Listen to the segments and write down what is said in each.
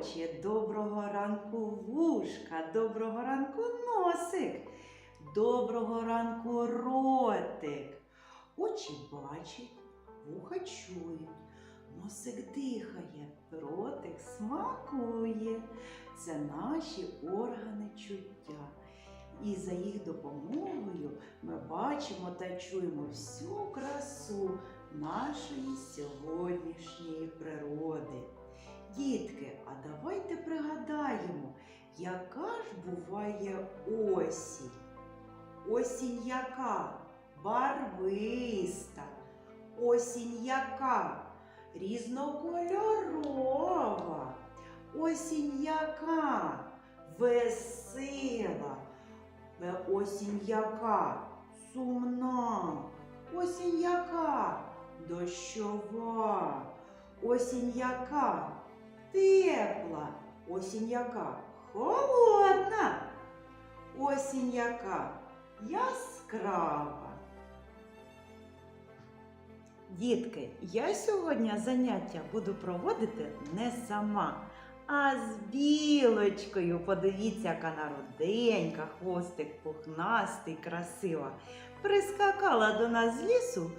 Очі, доброго ранку вушка, доброго ранку носик, доброго ранку ротик. Очі бачать, вуха чують, носик дихає, ротик смакує. Це наші органи чуття. І за їх допомогою ми бачимо та чуємо всю красу нашої сьогоднішньої ж буває осінь. Осінь яка? Барвиста. Осінь яка? Різнокольорова. Осінь яка? Весела. Е, Осінь яка? Сумна. Осінь яка? Дощова. Осінь яка? Тепла. Осінь яка? Холодна. Осінь яка? Яскрава. Дітки, я сьогодні заняття буду проводити не сама, а з білочкою. Подивіться, яка народенька, хвостик пухнастий, красива. Прискакала до нас з лісу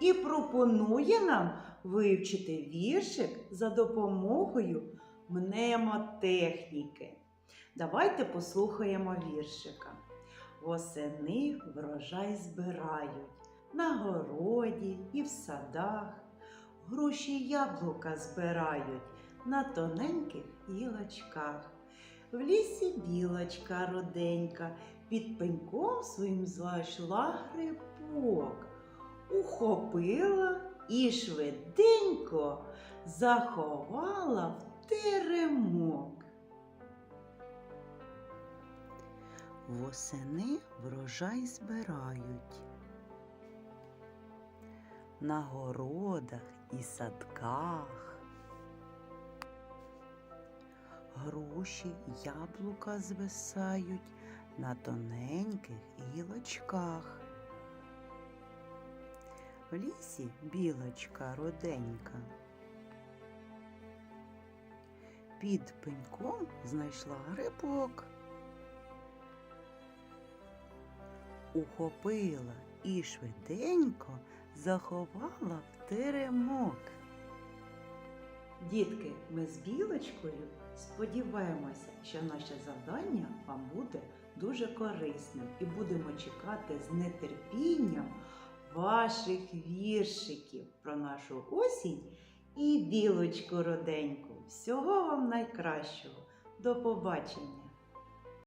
і пропонує нам вивчити віршик за допомогою мнемотехніки. Давайте послухаємо віршика. Восени врожай збирають на городі і в садах. Груші яблука збирають на тоненьких гілочках. В лісі білочка роденька під пеньком своїм знайшла грибок, ухопила і швиденько заховала в теремок. Восени врожай збирають на городах і садках. Груші, яблука звисають на тоненьких гілочках. В лісі білочка роденька. Під пеньком знайшла грибок. Ухопила і швиденько заховала в теремок. Дітки, ми з білочкою сподіваємося, що наше завдання вам буде дуже корисним і будемо чекати з нетерпінням ваших віршиків про нашу осінь і білочку роденьку. Всього вам найкращого. До побачення!